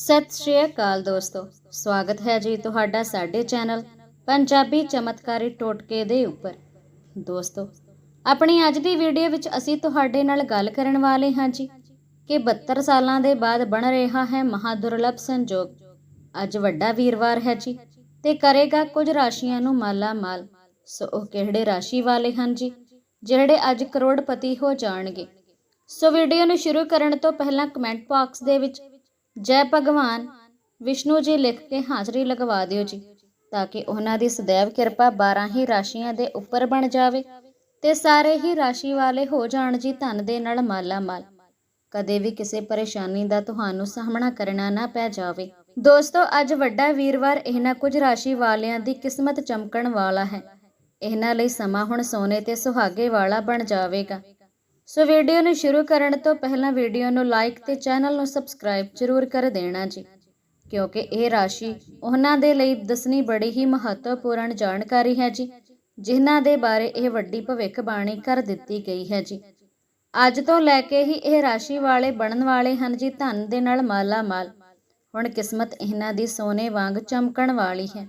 ਸਤਿ ਸ਼੍ਰੀ ਅਕਾਲ ਦੋਸਤੋ। ਸਵਾਗਤ ਹੈ ਜੀ ਤੁਹਾਡਾ ਸਾਡੇ ਚੈਨਲ ਪੰਜਾਬੀ ਚਮਤਕਾਰੀ ਟੋਟਕੇ ਦੇ ਉੱਪਰ। ਦੋਸਤੋ, ਆਪਣੀ ਅੱਜ ਦੀ ਵੀਡੀਓ ਵਿੱਚ ਅਸੀਂ ਤੁਹਾਡੇ ਨਾਲ ਗੱਲ ਕਰਨ ਵਾਲੇ ਹਾਂ ਜੀ ਕਿ 72 ਸਾਲਾਂ ਦੇ ਬਾਅਦ ਬਣ ਰਿਹਾ ਹੈ ਮਹਾਦੁਰਲਭ ਸੰਜੋਗ। ਅੱਜ ਵੱਡਾ ਵੀਰਵਾਰ ਹੈ ਜੀ ਤੇ ਕਰੇਗਾ ਕੁਝ ਰਾਸ਼ੀਆਂ ਨੂੰ ਮਾਲਾ ਮਾਲ ਸੋ ਉਹ ਕਿਹੜੇ ਰਾਸ਼ੀ ਵਾਲੇ ਹਨ ਜੀ? ਜਿਹੜੇ ਅੱਜ ਕਰੋੜਪਤੀ ਹੋ ਜਾਣਗੇ। ਸੋ ਵੀਡੀਓ ਨੂੰ ਸ਼ੁਰੂ ਕਰਨ ਤੋਂ ਪਹਿਲਾਂ ਕਮੈਂਟ ਬਾਕਸ ਦੇ ਵਿੱਚ ਜੈ ਭਗਵਾਨ, ਵਿਸ਼ਨੂੰ ਜੀ ਲਿਖ ਕੇ ਹਾਜ਼ਰੀ ਲਗਵਾ ਦਿਓ ਜੀ, ਤਾਂ ਕਿ ਉਹਨਾਂ ਦੀ ਸदैव ਕਿਰਪਾ 12 ਹੀ ਰਾਸ਼ੀਆਂ ਦੇ ਉੱਪਰ ਬਣ ਜਾਵੇ ਤੇ ਸਾਰੇ ਹੀ ਰਾਸ਼ੀ ਵਾਲੇ ਹੋ ਜਾਣ ਜੀ ਧਨ ਦੇ ਨਾਲ ਮਾਲਾ ਮਾਲ ਕਦੇ ਵੀ ਕਿਸੇ ਪਰੇਸ਼ਾਨੀ ਦਾ ਤੁਹਾਨੂੰ ਸਾਹਮਣਾ ਕਰਨਾ ਨਾ ਪੈ ਜਾਵੇ। ਦੋਸਤੋ, ਅੱਜ ਵੱਡਾ ਵੀਰਵਾਰ ਇਹਨਾਂ ਕੁਝ ਰਾਸ਼ੀ ਵਾਲਿਆਂ ਦੀ ਕਿਸਮਤ ਚਮਕਣ ਵਾਲਾ ਹੈ। ਇਹਨਾਂ ਲਈ ਸਮਾਂ ਹੁਣ ਸੋਨੇ ਤੇ ਸੁਹਾਗੇ ਵਾਲਾ ਬਣ ਜਾਵੇਗਾ। ਸੋ ਵੀਡੀਓ ਨੂੰ ਸ਼ੁਰੂ ਕਰਨ ਤੋਂ ਪਹਿਲਾਂ ਵੀਡੀਓ ਨੂੰ ਲਾਈਕ ਤੇ ਚੈਨਲ ਨੂੰ ਸਬਸਕ੍ਰਾਈਬ ਜ਼ਰੂਰ ਕਰ ਦੇਣਾ ਜੀ, ਕਿਉਂਕਿ ਇਹ ਰਾਸ਼ੀ ਉਹਨਾਂ ਦੇ ਲਈ ਦੱਸਣੀ ਬੜੀ ਹੀ ਮਹੱਤਵਪੂਰਨ ਜਾਣਕਾਰੀ ਹੈ ਜੀ, ਜਿਨ੍ਹਾਂ ਦੇ ਬਾਰੇ ਇਹ ਵੱਡੀ ਭਵਿੱਖਬਾਣੀ ਕਰ ਦਿੱਤੀ ਗਈ ਹੈ ਜੀ। ਅੱਜ ਤੋਂ ਲੈ ਕੇ ਹੀ ਇਹ ਰਾਸ਼ੀ ਵਾਲੇ ਬਣਨ ਵਾਲੇ ਹਨ ਜੀ, ਧਨ ਦੇ ਨਾਲ ਮਾਲਾ ਮਾਲ ਹੁਣ ਕਿਸਮਤ ਇਹਨਾਂ ਦੀ ਸੋਨੇ ਵਾਂਗ ਚਮਕਣ ਵਾਲੀ ਹੈ।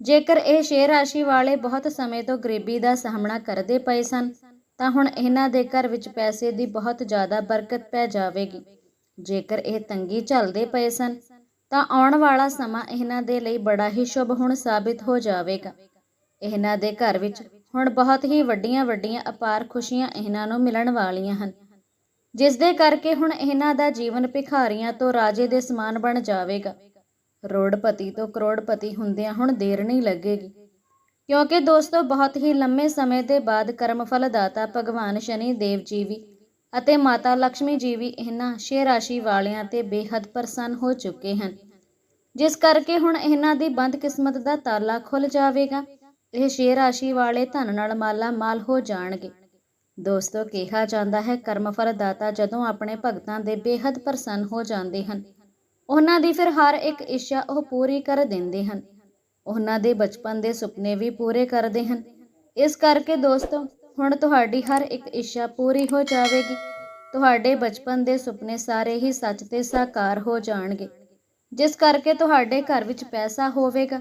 ਜੇਕਰ ਇਹ ਸ਼ੇਰ ਰਾਸ਼ੀ ਵਾਲੇ ਬਹੁਤ ਸਮੇਂ ਤੋਂ ਗਰੀਬੀ ਦਾ ਸਾਹਮਣਾ ਕਰਦੇ ਪਏ ਸਨ ਤਾਂ ਹੁਣ ਇਹਨਾਂ ਦੇ ਘਰ ਵਿੱਚ ਪੈਸੇ ਦੀ ਬਹੁਤ ਜ਼ਿਆਦਾ ਬਰਕਤ ਪੈ ਜਾਵੇਗੀ। ਜੇਕਰ ਇਹ ਤੰਗੀ ਝੱਲਦੇ ਪਏ ਸਨ, ਤਾਂ ਆਉਣ ਵਾਲਾ ਸਮਾਂ ਇਹਨਾਂ ਦੇ ਲਈ ਬੜਾ ਹੀ ਸ਼ੁਭ ਹੁਣ ਸਾਬਿਤ ਹੋ ਜਾਵੇਗਾ। ਇਹਨਾਂ ਦੇ ਘਰ ਵਿੱਚ ਹੁਣ ਬਹੁਤ ਹੀ ਵੱਡੀਆਂ ਵੱਡੀਆਂ ਅਪਾਰ ਖੁਸ਼ੀਆਂ ਇਹਨਾਂ ਨੂੰ ਮਿਲਣ ਵਾਲੀਆਂ ਹਨ, ਜਿਸ ਦੇ ਕਰਕੇ ਹੁਣ ਇਹਨਾਂ ਦਾ ਜੀਵਨ ਭਿਖਾਰੀਆਂ ਤੋਂ ਰਾਜੇ ਦੇ ਸਮਾਨ ਬਣ ਜਾਵੇਗਾ। ਰੋੜਪਤੀ ਤੋਂ ਕਰੋੜਪਤੀ ਹੁੰਦਿਆਂ ਹੁਣ ਦੇਰ ਨਹੀਂ ਲੱਗੇਗੀ। ਕਿਉਂਕਿ ਦੋਸਤੋ, ਬਹੁਤ ਹੀ ਲੰਮੇ ਸਮੇਂ ਦੇ ਬਾਅਦ ਕਰਮਫਲ ਦਾਤਾ ਭਗਵਾਨ ਸ਼ਨੀ ਦੇਵ ਜੀ ਵੀ ਅਤੇ ਮਾਤਾ ਲక్ష్ਮੀ ਜੀ ਵੀ ਇਹਨਾਂ ਸ਼ੇ ਰਾਸ਼ੀ ਵਾਲਿਆਂ ਤੇ ਬੇਹੱਦ ਪ੍ਰਸੰਨ ਹੋ ਚੁੱਕੇ ਹਨ। ਜਿਸ ਕਰਕੇ ਹੁਣ ਇਹਨਾਂ ਦੀ ਬੰਦ ਕਿਸਮਤ ਦਾ ਤਾਲਾ ਖੁੱਲ ਜਾਵੇਗਾ। ਇਹ ਛੇ ਰਾਸ਼ੀ ਵਾਲੇ ਧਨ ਨਾਲ ਮਾਲਾ ਮਾਲ ਹੋ ਜਾਣਗੇ। ਦੋਸਤੋ, ਕਿਹਾ ਜਾਂਦਾ ਹੈ, ਕਰਮਫਲ ਦਾਤਾ ਜਦੋਂ ਆਪਣੇ ਭਗਤਾਂ ਦੇ ਬੇਹੱਦ ਪ੍ਰਸੰਨ ਹੋ ਜਾਂਦੇ ਹਨ, ਉਹਨਾਂ ਦੀ ਫਿਰ ਹਰ ਇੱਕ ਇੱਛਾ ਉਹ ਪੂਰੀ ਕਰ ਦਿੰਦੇ ਹਨ। ਉਹਨਾਂ ਦੇ ਬਚਪਨ ਦੇ ਸੁਪਨੇ ਵੀ ਪੂਰੇ ਕਰਦੇ ਹਨ। ਇਸ ਕਰਕੇ ਦੋਸਤੋ, ਹੁਣ ਤੁਹਾਡੀ ਹਰ ਇੱਕ ਇੱਛਾ ਪੂਰੀ ਹੋ ਜਾਵੇਗੀ। ਤੁਹਾਡੇ ਬਚਪਨ ਦੇ ਸੁਪਨੇ ਸਾਰੇ ਹੀ ਸੱਚ ਤੇ ਸਾਕਾਰ ਹੋ ਜਾਣਗੇ। ਜਿਸ ਕਰਕੇ ਤੁਹਾਡੇ ਘਰ ਵਿੱਚ ਪੈਸਾ ਹੋਵੇਗਾ,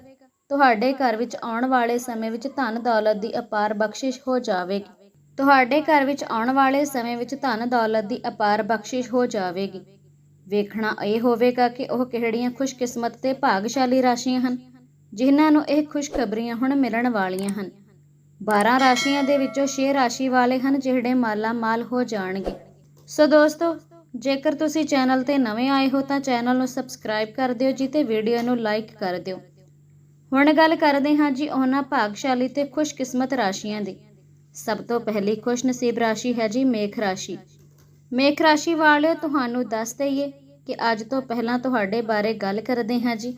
ਤੁਹਾਡੇ ਘਰ ਵਿੱਚ ਆਉਣ ਵਾਲੇ ਸਮੇਂ ਵਿੱਚ ਧਨ ਦੌਲਤ ਦੀ ਅਪਾਰ ਬਖਸ਼ਿਸ਼ ਹੋ ਜਾਵੇਗੀ। ਤੁਹਾਡੇ ਘਰ ਵਿੱਚ ਆਉਣ ਵਾਲੇ ਸਮੇਂ ਵਿੱਚ ਧਨ ਦੌਲਤ ਦੀ ਅਪਾਰ ਬਖਸ਼ਿਸ਼ ਹੋ ਜਾਵੇਗੀ। ਵੇਖਣਾ ਇਹ ਹੋਵੇਗਾ ਕਿ ਉਹ ਕਿਹੜੀਆਂ ਖੁਸ਼ਕਿਸਮਤ ਤੇ ਭਾਗਸ਼ਾਲੀ ਰਾਸ਼ੀਆਂ ਹਨ। ਜਿਨ੍ਹਾਂ ਨੂੰ ਇਹ ਖੁਸ਼ਖਬਰੀਆਂ ਹੁਣ ਮਿਲਣ ਵਾਲੀਆਂ ਹਨ। 12 ਰਾਸ਼ੀਆਂ ਦੇ ਵਿੱਚੋਂ 6 ਰਾਸ਼ੀ ਵਾਲੇ ਹਨ ਜਿਹੜੇ ਮਾਲਾ ਮਾਲ ਹੋ ਜਾਣਗੇ। ਸੋ ਦੋਸਤੋ, ਜੇਕਰ ਤੁਸੀਂ ਚੈਨਲ ਤੇ ਨਵੇਂ ਆਏ ਹੋ ਤਾਂ ਚੈਨਲ ਨੂੰ ਸਬਸਕ੍ਰਾਈਬ ਕਰ ਦਿਓ ਜੀ ਤੇ ਵੀਡੀਓ ਨੂੰ ਲਾਈਕ ਕਰ ਦਿਓ। ਹੁਣ ਗੱਲ ਕਰਦੇ ਹਾਂ ਜੀ ਉਹਨਾਂ ਭਾਗਸ਼ਾਲੀ ਤੇ ਖੁਸ਼ਕਿਸਮਤ ਰਾਸ਼ੀਆਂ ਦੀ। ਸਭ ਤੋਂ ਪਹਿਲੀ ਖੁਸ਼ਨਸੀਬ ਰਾਸ਼ੀ ਹੈ ਜੀ ਮੇਖ ਰਾਸ਼ੀ। ਮੇਖ ਰਾਸ਼ੀ ਵਾਲਿਓ, ਤੁਹਾਨੂੰ ਦੱਸ ਦਈਏ ਕਿ ਅੱਜ ਤੋਂ ਪਹਿਲਾਂ ਤੁਹਾਡੇ ਬਾਰੇ ਗੱਲ ਕਰਦੇ ਹਾਂ ਜੀ।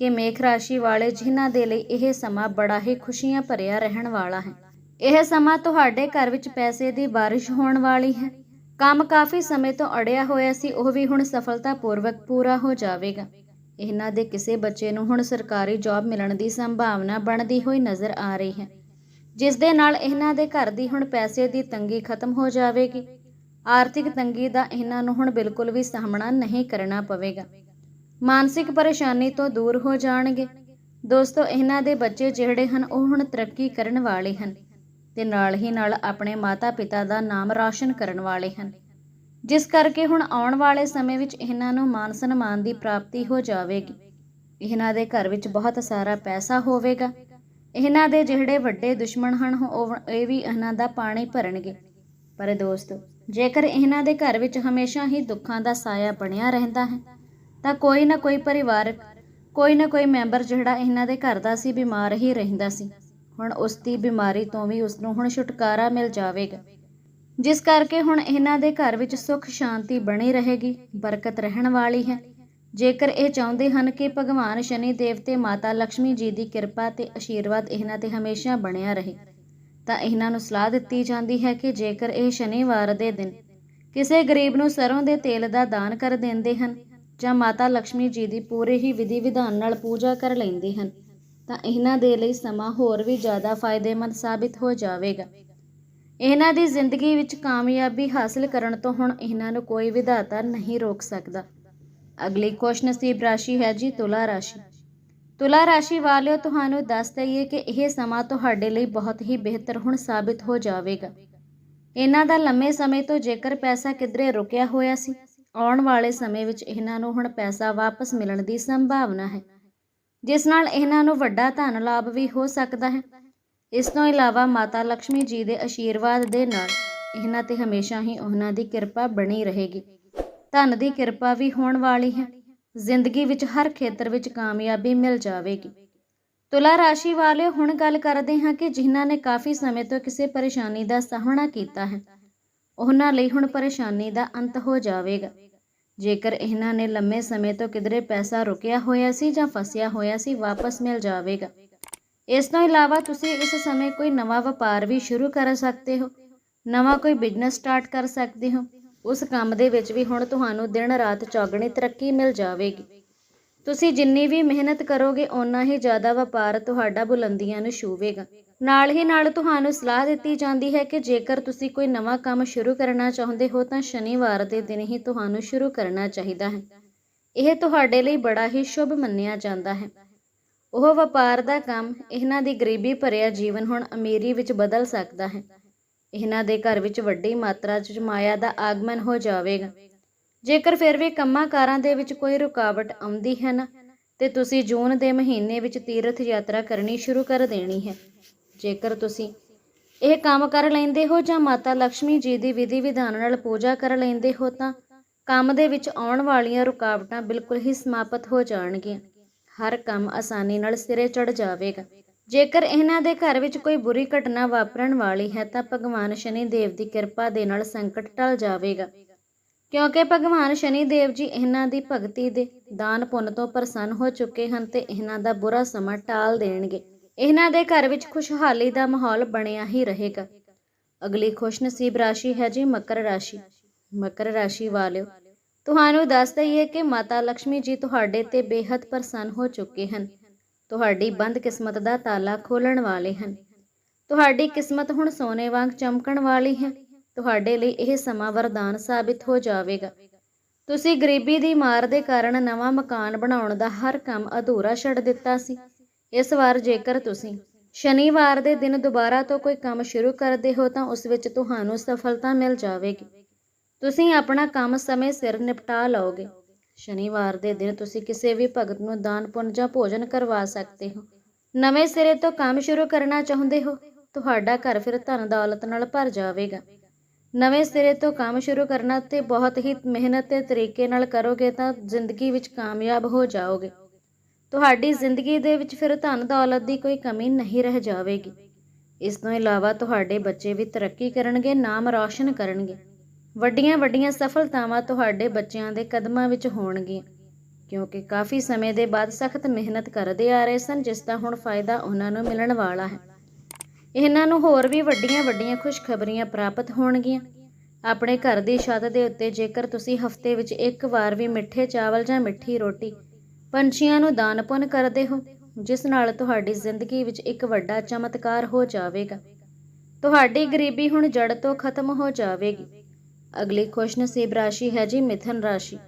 ਕਿ ਮੇਖ ਰਾਸ਼ੀ ਵਾਲੇ ਜਿਨ੍ਹਾਂ ਦੇ ਲਈ ਇਹ ਸਮਾਂ ਬੜਾ ਹੀ ਖੁਸ਼ੀਆਂ ਭਰਿਆ ਰਹਿਣ ਵਾਲਾ ਹੈ। ਇਹ ਸਮਾਂ ਤੁਹਾਡੇ ਘਰ ਵਿੱਚ ਪੈਸੇ ਦੀ ਬਾਰਿਸ਼ ਹੋਣ ਵਾਲੀ ਹੈ। ਕੰਮ ਕਾਫੀ ਸਮੇਂ ਤੋਂ ਅੜਿਆ ਹੋਇਆ ਸੀ, ਉਹ ਵੀ ਹੁਣ ਸਫਲਤਾਪੂਰਵਕ ਪੂਰਾ ਹੋ ਜਾਵੇਗਾ। ਇਹਨਾਂ ਦੇ ਕਿਸੇ ਬੱਚੇ ਨੂੰ ਹੁਣ ਸਰਕਾਰੀ ਜੌਬ ਮਿਲਣ ਦੀ ਸੰਭਾਵਨਾ ਬਣਦੀ ਹੋਈ ਨਜ਼ਰ ਆ ਰਹੀ ਹੈ। ਜਿਸ ਦੇ ਨਾਲ ਇਹਨਾਂ ਦੇ ਘਰ ਦੀ ਹੁਣ ਪੈਸੇ ਦੀ ਤੰਗੀ ਖਤਮ ਹੋ ਜਾਵੇਗੀ। ਆਰਥਿਕ ਤੰਗੀ ਦਾ ਇਹਨਾਂ ਨੂੰ ਹੁਣ ਬਿਲਕੁਲ ਵੀ ਸਾਹਮਣਾ ਨਹੀਂ ਕਰਨਾ ਪਵੇਗਾ। ਮਾਨਸਿਕ ਪਰੇਸ਼ਾਨੀ ਤੋਂ ਦੂਰ ਹੋ ਜਾਣਗੇ। ਦੋਸਤੋ, ਇਹਨਾਂ ਦੇ ਬੱਚੇ ਜਿਹੜੇ ਹਨ, ਉਹ ਹੁਣ ਤਰੱਕੀ ਕਰਨ ਵਾਲੇ ਹਨ ਤੇ ਨਾਲ ਹੀ ਨਾਲ ਆਪਣੇ ਮਾਤਾ-ਪਿਤਾ ਦਾ ਨਾਮ ਰੌਸ਼ਨ ਕਰਨ ਵਾਲੇ ਹਨ। ਜਿਸ ਕਰਕੇ ਹੁਣ ਆਉਣ ਵਾਲੇ ਸਮੇਂ ਵਿੱਚ ਇਹਨਾਂ ਨੂੰ ਮਾਨ ਸਨਮਾਨ ਦੀ ਪ੍ਰਾਪਤੀ ਹੋ ਜਾਵੇਗੀ। ਇਹਨਾਂ ਦੇ ਘਰ ਵਿੱਚ ਬਹੁਤ ਸਾਰਾ ਪੈਸਾ ਹੋਵੇਗਾ। ਇਹਨਾਂ ਦੇ ਜਿਹੜੇ ਵੱਡੇ ਦੁਸ਼ਮਣ ਹਨ, ਉਹ ਇਹ ਵੀ ਇਹਨਾਂ ਦਾ ਪਾਣੀ ਭਰਨਗੇ। ਪਰ ਦੋਸਤੋ, ਜੇਕਰ ਇਹਨਾਂ ਦੇ ਘਰ ਵਿੱਚ ਹਮੇਸ਼ਾ ਹੀ ਦੁੱਖਾਂ ਦਾ ਸਾਇਆ ਬਣਿਆ ਰਹਿੰਦਾ ਹੈ ਤਾਂ ਕੋਈ ਨਾ ਕੋਈ ਪਰਿਵਾਰਕ ਕੋਈ ਨਾ ਕੋਈ ਮੈਂਬਰ ਜਿਹੜਾ ਇਹਨਾਂ ਦੇ ਘਰ ਦਾ ਸੀ, ਬਿਮਾਰ ਹੀ ਰਹਿੰਦਾ ਸੀ। ਹੁਣ ਉਸ ਦੀ ਬਿਮਾਰੀ ਤੋਂ ਵੀ ਉਸ ਨੂੰ ਹੁਣ ਛੁਟਕਾਰਾ ਮਿਲ ਜਾਵੇਗਾ। ਜਿਸ ਕਰਕੇ ਹੁਣ ਇਹਨਾਂ ਦੇ ਘਰ ਵਿੱਚ ਸੁੱਖ, ਸ਼ਾਂਤੀ ਬਣੀ ਰਹੇਗੀ, ਬਰਕਤ ਰਹਿਣ ਵਾਲੀ ਹੈ। ਜੇਕਰ ਇਹ ਚਾਹੁੰਦੇ ਹਨ ਕਿ ਭਗਵਾਨ ਸ਼ਨੀ ਦੇਵ ਤੇ ਮਾਤਾ ਲక్ష్ਮੀ ਜੀ ਦੀ ਕਿਰਪਾ ਤੇ ਆਸ਼ੀਰਵਾਦ ਇਹਨਾਂ ਤੇ ਹਮੇਸ਼ਾ ਬਣਿਆ ਰਹੇ, ਤਾਂ ਇਹਨਾਂ ਨੂੰ ਸਲਾਹ ਦਿੱਤੀ ਜਾਂਦੀ ਹੈ ਕਿ ਜੇਕਰ ਇਹ ਸ਼ਨੀਵਾਰ ਦੇ ਦਿਨ ਕਿਸੇ ਗਰੀਬ ਨੂੰ ਸਰੋਂ ਦੇ ਤੇਲ ਦਾ ਦਾਨ ਕਰ ਦਿੰਦੇ ਹਨ ਜਾਂ ਮਾਤਾ ਲక్ష్ਮੀ ਜੀ ਦੀ ਪੂਰੇ ਹੀ ਵਿਧੀ ਵਿਧਾਨ ਨਾਲ ਪੂਜਾ ਕਰ ਲੈਂਦੇ ਹਨ, ਤਾਂ ਇਹਨਾਂ ਦੇ ਲਈ ਸਮਾਂ ਹੋਰ ਵੀ ਜ਼ਿਆਦਾ ਫਾਇਦੇਮੰਦ ਸਾਬਿਤ ਹੋ ਜਾਵੇਗਾ। ਇਹਨਾਂ ਦੀ ਜ਼ਿੰਦਗੀ ਵਿੱਚ ਕਾਮਯਾਬੀ ਹਾਸਲ ਕਰਨ ਤੋਂ ਹੁਣ ਇਹਨਾਂ ਨੂੰ ਕੋਈ ਵਿਧਾਤਾ ਨਹੀਂ ਰੋਕ ਸਕਦਾ। ਅਗਲੀ ਖੁਸ਼ਨਸੀਬ ਰਾਸ਼ੀ ਹੈ ਜੀ ਤੁਲਾ ਰਾਸ਼ੀ। ਤੁਲਾ ਰਾਸ਼ੀ ਵਾਲਿਓ, ਤੁਹਾਨੂੰ ਦੱਸ ਦਈਏ ਕਿ ਇਹ ਸਮਾਂ ਤੁਹਾਡੇ ਲਈ ਬਹੁਤ ਹੀ ਬਿਹਤਰ ਹੁਣ ਸਾਬਿਤ ਹੋ ਜਾਵੇਗਾ। ਇਹਨਾਂ ਦਾ ਲੰਮੇ ਸਮੇਂ ਤੋਂ ਜੇਕਰ ਪੈਸਾ ਕਿਧਰੇ ਰੁਕਿਆ ਹੋਇਆ ਸੀ ਆਉਣ ਵਾਲੇ ਸਮੇਂ ਵਿੱਚ ਇਹਨਾਂ ਨੂੰ ਹੁਣ ਪੈਸਾ ਵਾਪਸ ਮਿਲਣ ਦੀ ਸੰਭਾਵਨਾ ਹੈ। ਜਿਸ ਨਾਲ ਇਹਨਾਂ ਨੂੰ ਵੱਡਾ ਧਨ ਲਾਭ ਵੀ ਹੋ ਸਕਦਾ ਹੈ। ਇਸ ਤੋਂ ਇਲਾਵਾ ਮਾਤਾ ਲక్ష్ਮੀ ਜੀ ਦੇ ਆਸ਼ੀਰਵਾਦ ਦੇ ਨਾਲ ਇਹਨਾਂ ਤੇ ਹਮੇਸ਼ਾ ਹੀ ਉਹਨਾਂ ਦੀ ਕਿਰਪਾ ਬਣੀ ਰਹੇਗੀ। ਧਨ ਦੀ ਕਿਰਪਾ ਵੀ ਹੋਣ ਵਾਲੀ ਹੈ। ਜ਼ਿੰਦਗੀ ਵਿੱਚ ਹਰ ਖੇਤਰ ਵਿੱਚ ਕਾਮਯਾਬੀ ਮਿਲ ਜਾਵੇਗੀ। ਤੁਲਾ ਰਾਸ਼ੀ ਵਾਲੇ ਹੁਣ ਗੱਲ ਕਰਦੇ ਹਾਂ ਕਿ ਜਿਨ੍ਹਾਂ ਨੇ ਕਾਫੀ ਸਮੇਂ ਤੋਂ ਕਿਸੇ ਪਰੇਸ਼ਾਨੀ ਦਾ ਸਾਹਮਣਾ ਕੀਤਾ ਹੈ। ਉਹਨਾਂ ਲਈ ਹੁਣ ਪਰੇਸ਼ਾਨੀ ਦਾ ਅੰਤ ਹੋ ਜਾਵੇਗਾ। ਜੇਕਰ ਇਹਨਾਂ ਨੇ ਲੰਮੇ ਸਮੇਂ ਤੋਂ ਕਿਧਰੇ ਪੈਸਾ ਰੁਕਿਆ ਹੋਇਆ ਸੀ ਜਾਂ ਫਸਿਆ ਹੋਇਆ ਸੀ, ਵਾਪਸ ਮਿਲ ਜਾਵੇਗਾ। ਇਸ ਤੋਂ ਇਲਾਵਾ ਤੁਸੀਂ ਇਸ ਸਮੇਂ ਕੋਈ ਨਵਾਂ ਵਪਾਰ ਵੀ ਸ਼ੁਰੂ ਕਰ ਸਕਦੇ ਹੋ, ਨਵਾਂ ਕੋਈ ਬਿਜ਼ਨਸ ਸਟਾਰਟ ਕਰ ਸਕਦੇ ਹੋ। ਉਸ ਕੰਮ ਦੇ ਵਿੱਚ ਵੀ ਹੁਣ ਤੁਹਾਨੂੰ ਦਿਨ ਰਾਤ ਚੌਗਣੀ ਤਰੱਕੀ ਮਿਲ ਜਾਵੇਗੀ। ਤੁਸੀਂ ਜਿੰਨੀ ਵੀ ਮਿਹਨਤ ਕਰੋਗੇ, ਓਨਾ ਹੀ ਜ਼ਿਆਦਾ ਵਪਾਰ ਤੁਹਾਡਾ ਬੁਲੰਦੀਆਂ ਨੂੰ ਛੂਵੇਗਾ। ਨਾਲ ਹੀ ਨਾਲ ਤੁਹਾਨੂੰ ਸਲਾਹ ਦਿੱਤੀ ਜਾਂਦੀ ਹੈ ਕਿ ਜੇਕਰ ਤੁਸੀਂ ਕੋਈ ਨਵਾਂ ਕੰਮ ਸ਼ੁਰੂ ਕਰਨਾ ਚਾਹੁੰਦੇ ਹੋ, ਤਾਂ ਸ਼ਨੀਵਾਰ ਦੇ ਦਿਨ ਹੀ ਤੁਹਾਨੂੰ ਸ਼ੁਰੂ ਕਰਨਾ ਚਾਹੀਦਾ ਹੈ। ਇਹ ਤੁਹਾਡੇ ਲਈ ਬੜਾ ਹੀ ਸ਼ੁਭ ਮੰਨਿਆ ਜਾਂਦਾ ਹੈ। ਉਹ ਵਪਾਰ ਦਾ ਕੰਮ ਇਹਨਾਂ ਦੀ ਗਰੀਬੀ ਭਰਿਆ ਜੀਵਨ ਹੁਣ ਅਮੀਰੀ ਵਿੱਚ ਬਦਲ ਸਕਦਾ ਹੈ। ਇਹਨਾਂ ਦੇ ਘਰ ਵਿੱਚ ਵੱਡੀ ਮਾਤਰਾ 'ਚ ਮਾਇਆ ਦਾ ਆਗਮਨ ਹੋ ਜਾਵੇਗਾ। ਜੇਕਰ ਫਿਰ ਵੀ ਕੰਮਾਂ ਕਾਰਾਂ ਦੇ ਵਿੱਚ ਕੋਈ ਰੁਕਾਵਟ ਆਉਂਦੀ ਹੈ ਨਾ, ਤੇ ਤੁਸੀਂ ਜੂਨ ਦੇ ਮਹੀਨੇ ਵਿੱਚ ਤੀਰਥ ਯਾਤਰਾ ਕਰਨੀ ਸ਼ੁਰੂ ਕਰ ਦੇਣੀ ਹੈ। ਜੇਕਰ ਤੁਸੀਂ ਇਹ ਕੰਮ ਕਰ ਲੈਂਦੇ ਹੋ ਜਾਂ ਮਾਤਾ ਲక్ష్ਮੀ ਜੀ ਦੀ ਵਿਧੀ ਵਿਧਾਨ ਨਾਲ ਪੂਜਾ ਕਰ ਲੈਂਦੇ ਹੋ ਤਾਂ ਕੰਮ ਦੇ ਵਿੱਚ ਆਉਣ ਵਾਲੀਆਂ ਰੁਕਾਵਟਾਂ ਬਿਲਕੁਲ ਹੀ ਸਮਾਪਤ ਹੋ ਜਾਣਗੀਆਂ। ਹਰ ਕੰਮ ਆਸਾਨੀ ਨਾਲ ਸਿਰੇ ਚੜ ਜਾਵੇਗਾ। ਜੇਕਰ ਇਹਨਾਂ ਦੇ ਘਰ ਵਿੱਚ ਕੋਈ ਬੁਰੀ ਘਟਨਾ ਵਾਪਰਨ ਵਾਲੀ ਹੈ ਤਾਂ ਭਗਵਾਨ ਸ਼ਨੀ ਦੇਵ ਦੀ ਕਿਰਪਾ ਦੇ ਨਾਲ ਸੰਕਟ ਟਲ ਜਾਵੇਗਾ। ਕਿਉਂਕਿ ਭਗਵਾਨ ਸ਼ਨੀ ਦੇਵ ਜੀ ਇਹਨਾਂ ਦੀ ਭਗਤੀ ਦੇ ਦਾਨ ਪੁੰਨ ਤੋਂ ਪ੍ਰਸੰਨ ਹੋ ਚੁੱਕੇ ਹਨ ਤੇ ਇਹਨਾਂ ਦਾ ਬੁਰਾ ਸਮਾਂ ਟਾਲ ਦੇਣਗੇ। ਇਹਨਾਂ ਦੇ ਘਰ ਵਿੱਚ ਖੁਸ਼ਹਾਲੀ ਦਾ ਮਾਹੌਲ ਬਣਿਆ ਹੀ ਰਹੇਗਾ। ਅਗਲੀ ਖੁਸ਼ਨਸੀਬ ਰਾਸ਼ੀ ਹੈ ਜੀ ਮਕਰ ਰਾਸ਼ੀ। ਮਕਰ ਰਾਸ਼ੀ ਵਾਲਿਓ, ਤੁਹਾਨੂੰ ਦੱਸ ਦਈਏ ਕਿ ਮਾਤਾ ਲక్ష్ਮੀ ਜੀ ਤੁਹਾਡੇ ਤੇ ਬੇਹੱਦ ਪ੍ਰਸੰਨ ਹੋ ਚੁੱਕੇ ਹਨ। ਤੁਹਾਡੀ ਬੰਦ ਕਿਸਮਤ ਦਾ ਤਾਲਾ ਖੋਲਣ ਵਾਲੇ ਹਨ। ਤੁਹਾਡੀ ਕਿਸਮਤ ਹੁਣ ਸੋਨੇ ਵਾਂਗ ਚਮਕਣ ਵਾਲੀ ਹੈ। ਤੁਹਾਡੇ ਲਈ ਇਹ ਸਮਾਂ ਵਰਦਾਨ ਸਾਬਿਤ ਹੋ ਜਾਵੇਗਾ। ਤੁਸੀਂ ਗਰੀਬੀ ਦੀ ਮਾਰ ਦੇ ਕਾਰਨ ਨਵਾਂ ਮਕਾਨ ਬਣਾਉਣ ਦਾ ਹਰ ਕੰਮ ਅਧੂਰਾ ਛੱਡ ਦਿੱਤਾ ਸੀ। ਇਸ ਵਾਰ ਜੇਕਰ ਤੁਸੀਂ ਸ਼ਨੀਵਾਰ ਦੇ ਦਿਨ ਦੁਬਾਰਾ ਤੋਂ ਕੋਈ ਕੰਮ ਸ਼ੁਰੂ ਕਰਦੇ ਹੋ ਤਾਂ ਉਸ ਵਿੱਚ ਤੁਹਾਨੂੰ ਸਫਲਤਾ ਮਿਲ ਜਾਵੇਗੀ। ਤੁਸੀਂ ਆਪਣਾ ਕੰਮ ਸਮੇਂ ਸਿਰ ਨਿਪਟਾ ਲਓਗੇ। ਸ਼ਨੀਵਾਰ ਦੇ ਦਿਨ ਤੁਸੀਂ ਕਿਸੇ ਵੀ ਭਗਤ ਨੂੰ ਦਾਨ, ਪੁੰਨ ਜਾਂ ਭੋਜਨ ਕਰਵਾ ਸਕਦੇ ਹੋ। ਨਵੇਂ ਸਿਰੇ ਤੋਂ ਕੰਮ ਸ਼ੁਰੂ ਕਰਨਾ ਚਾਹੁੰਦੇ ਹੋ, ਤੁਹਾਡਾ ਘਰ ਫਿਰ ਧਨ ਦੌਲਤ ਨਾਲ ਭਰ ਜਾਵੇਗਾ। ਨਵੇਂ ਸਿਰੇ ਤੋਂ ਕੰਮ ਸ਼ੁਰੂ ਕਰਨਾ ਤੇ ਬਹੁਤ ਹੀ ਮਿਹਨਤ ਤੇ ਤਰੀਕੇ ਨਾਲ ਕਰੋਗੇ ਤਾਂ ਜ਼ਿੰਦਗੀ ਵਿੱਚ ਕਾਮਯਾਬ ਹੋ ਜਾਓਗੇ। ਤੁਹਾਡੀ ਜ਼ਿੰਦਗੀ ਦੇ ਵਿੱਚ ਫਿਰ ਧਨ ਦੌਲਤ ਦੀ ਕੋਈ ਕਮੀ ਨਹੀਂ ਰਹਿ ਜਾਵੇਗੀ। ਇਸ ਤੋਂ ਇਲਾਵਾ ਤੁਹਾਡੇ ਬੱਚੇ ਵੀ ਤਰੱਕੀ ਕਰਨਗੇ, ਨਾਮ ਰੌਸ਼ਨ ਕਰਨਗੇ। ਵੱਡੀਆਂ ਵੱਡੀਆਂ ਸਫਲਤਾਵਾਂ ਤੁਹਾਡੇ ਬੱਚਿਆਂ ਦੇ ਕਦਮਾਂ ਵਿੱਚ ਹੋਣਗੀਆਂ, ਕਿਉਂਕਿ ਕਾਫੀ ਸਮੇਂ ਦੇ ਬਾਅਦ ਸਖਤ ਮਿਹਨਤ ਕਰਦੇ ਆ ਰਹੇ ਸਨ, ਜਿਸ ਦਾ ਹੁਣ ਫਾਇਦਾ ਉਹਨਾਂ ਨੂੰ ਮਿਲਣ ਵਾਲਾ ਹੈ। ਇਹਨਾਂ ਨੂੰ ਹੋਰ ਵੀ ਵੱਡੀਆਂ ਵੱਡੀਆਂ ਖੁਸ਼ਖਬਰੀਆਂ ਪ੍ਰਾਪਤ ਹੋਣਗੀਆਂ। ਆਪਣੇ ਘਰ ਦੀ ਛੱਤ ਦੇ ਉੱਤੇ ਜੇਕਰ ਤੁਸੀਂ ਹਫ਼ਤੇ ਵਿੱਚ ਇੱਕ ਵਾਰ ਵੀ ਮਿੱਠੇ ਚਾਵਲ ਜਾਂ ਮਿੱਠੀ ਰੋਟੀ ਪੰਛੀਆਂ ਨੂੰ ਦਾਨ ਪੁੰਨ ਕਰਦੇ ਹੋ, ਜਿਸ ਨਾਲ ਤੁਹਾਡੀ ਜ਼ਿੰਦਗੀ ਵਿੱਚ ਇੱਕ ਵੱਡਾ ਚਮਤਕਾਰ ਹੋ ਜਾਵੇਗਾ। ਤੁਹਾਡੀ ਗਰੀਬੀ ਹੁਣ ਜੜ ਤੋਂ ਖਤਮ ਹੋ ਜਾਵੇਗੀ। ਅਗਲੀ ਖੁਸ਼ਨਸੀਬ ਰਾਸ਼ੀ ਹੈ ਜੀ ਮਿਥਨ ਰਾਸ਼ੀ।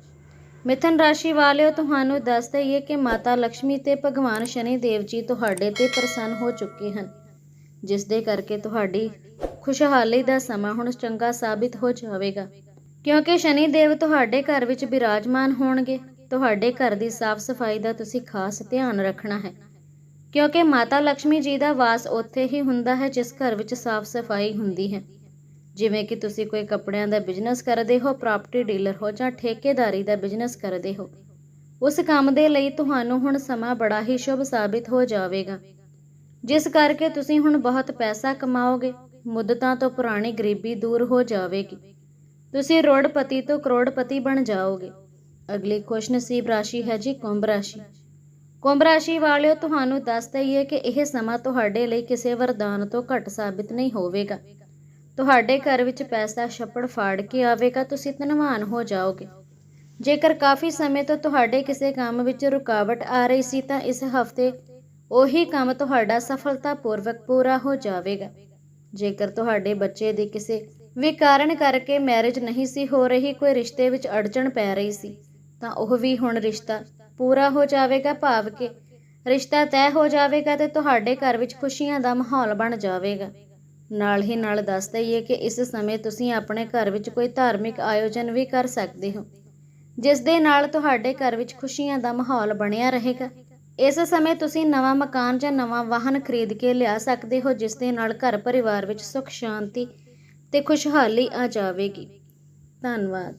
ਮਿਥਨ ਰਾਸ਼ੀ ਵਾਲਿਓ, ਤੁਹਾਨੂੰ ਦੱਸ ਦਈਏ ਕਿ ਮਾਤਾ ਲక్ష్ਮੀ ਤੇ ਭਗਵਾਨ ਸ਼ਨੀ ਦੇਵ ਜੀ ਤੁਹਾਡੇ ਤੇ ਪ੍ਰਸੰਨ ਹੋ ਚੁੱਕੇ ਹਨ। ਜਿਸ ਦੇ ਕਰਕੇ ਤੁਹਾਡੀ ਖੁਸ਼ਹਾਲੀ ਦਾ ਸਮਾਂ ਹੁਣ ਚੰਗਾ ਸਾਬਿਤ ਹੋ ਜਾਵੇਗਾ। ਕਿਉਂਕਿ ਸ਼ਨੀ ਦੇਵ ਤੁਹਾਡੇ ਘਰ ਵਿੱਚ ਬਿਰਾਜਮਾਨ ਹੋਣਗੇ, ਤੁਹਾਡੇ ਘਰ ਦੀ ਸਾਫ਼ ਸਫ਼ਾਈ ਦਾ ਤੁਸੀਂ ਖਾਸ ਧਿਆਨ ਰੱਖਣਾ ਹੈ। ਕਿਉਂਕਿ ਮਾਤਾ ਲక్ష్ਮੀ ਜੀ ਦਾ ਵਾਸ ਉੱਥੇ ਹੀ ਹੁੰਦਾ ਹੈ ਜਿਸ ਘਰ ਵਿੱਚ ਸਾਫ਼ ਸਫ਼ਾਈ ਹੁੰਦੀ ਹੈ। ਜਿਵੇਂ ਕਿ ਤੁਸੀਂ ਕੋਈ ਕੱਪੜਿਆਂ ਦਾ ਬਿਜ਼ਨਸ ਕਰਦੇ ਹੋ, ਪ੍ਰਾਪਰਟੀ ਡੀਲਰ ਹੋ ਜਾਂ ਠੇਕੇਦਾਰੀ ਦਾ ਬਿਜ਼ਨਸ ਕਰਦੇ ਹੋ। ਉਸ ਕੰਮ ਦੇ ਲਈ ਤੁਹਾਨੂੰ ਹੁਣ ਸਮਾਂ ਬੜਾ ਹੀ ਸ਼ੁਭ ਸਾਬਿਤ ਹੋ ਜਾਵੇਗਾ। ਜਿਸ ਕਰਕੇ ਤੁਸੀਂ ਹੁਣ ਬਹੁਤ ਪੈਸਾ ਕਮਾਓਗੇ, ਮੁੱਦਤਾਂ ਤੋਂ ਪੁਰਾਣੀ ਗਰੀਬੀ ਦੂਰ ਹੋ ਜਾਵੇਗੀ। ਤੁਸੀਂ ਰੋੜਪਤੀ ਤੋਂ ਕਰੋੜਪਤੀ ਬਣ ਜਾਓਗੇ। ਅਗਲੀ ਖੁਸ਼ਨਸੀਬ ਰਾਸ਼ੀ ਹੈ ਜੀ ਕੁੰਭ ਰਾਸ਼ੀ। ਕੁੰਭ ਰਾਸ਼ੀ ਵਾਲਿਓ, ਤੁਹਾਨੂੰ ਦੱਸ ਦਈਏ ਕਿ ਇਹ ਸਮਾਂ ਤੁਹਾਡੇ ਲਈ ਕਿਸੇ ਵਰਦਾਨ ਤੋਂ ਘੱਟ ਸਾਬਿਤ ਨਹੀਂ ਹੋਵੇਗਾ। ਤੁਹਾਡੇ ਘਰ ਵਿੱਚ ਪੈਸਾ ਛੱਪੜ ਫਾੜ ਕੇ ਆਵੇਗਾ, ਤੁਸੀਂ ਧਨਵਾਨ ਹੋ ਜਾਓਗੇ। ਜੇਕਰ ਕਾਫੀ ਸਮੇਂ ਤੋਂ ਤੁਹਾਡੇ ਕਿਸੇ ਕੰਮ ਵਿੱਚ ਰੁਕਾਵਟ ਆ ਰਹੀ ਸੀ, ਤਾਂ ਇਸ ਹਫ਼ਤੇ ਉਹੀ ਕੰਮ ਤੁਹਾਡਾ ਸਫਲਤਾਪੂਰਵਕ ਪੂਰਾ ਹੋ ਜਾਵੇਗਾ। ਜੇਕਰ ਤੁਹਾਡੇ ਬੱਚੇ ਦੇ ਕਿਸੇ ਵੀ ਕਾਰਨ ਕਰਕੇ ਮੈਰਿਜ ਨਹੀਂ ਸੀ ਹੋ ਰਹੀ, ਕੋਈ ਰਿਸ਼ਤੇ ਵਿੱਚ ਅੜਚਣ ਪੈ ਰਹੀ ਸੀ, ਤਾਂ ਉਹ ਵੀ ਹੁਣ ਰਿਸ਼ਤਾ ਪੂਰਾ ਹੋ ਜਾਵੇਗਾ, ਭਾਵ ਕਿ ਰਿਸ਼ਤਾ ਤੈਅ ਹੋ ਜਾਵੇਗਾ ਤੇ ਤੁਹਾਡੇ ਘਰ ਵਿੱਚ ਖੁਸ਼ੀਆਂ ਦਾ ਮਾਹੌਲ ਬਣ ਜਾਵੇਗਾ। ਨਾਲ ਹੀ ਨਾਲ ਦੱਸ ਦਈਏ ਕਿ ਇਸ ਸਮੇਂ ਤੁਸੀਂ ਆਪਣੇ ਘਰ ਵਿੱਚ ਕੋਈ ਧਾਰਮਿਕ ਆਯੋਜਨ ਵੀ ਕਰ ਸਕਦੇ ਹੋ, ਜਿਸ ਦੇ ਨਾਲ ਤੁਹਾਡੇ ਘਰ ਵਿੱਚ ਖੁਸ਼ੀਆਂ ਦਾ ਮਾਹੌਲ ਬਣਿਆ ਰਹੇਗਾ। ਇਸ ਸਮੇਂ ਤੁਸੀਂ ਨਵਾਂ ਮਕਾਨ ਜਾਂ ਨਵਾਂ ਵਾਹਨ ਖਰੀਦ ਕੇ ਲਿਆ ਸਕਦੇ ਹੋ, ਜਿਸ ਦੇ ਨਾਲ ਘਰ ਪਰਿਵਾਰ ਵਿੱਚ ਸੁੱਖ, ਸ਼ਾਂਤੀ ਤੇ ਖੁਸ਼ਹਾਲੀ ਆ ਜਾਵੇਗੀ। ਧੰਨਵਾਦ।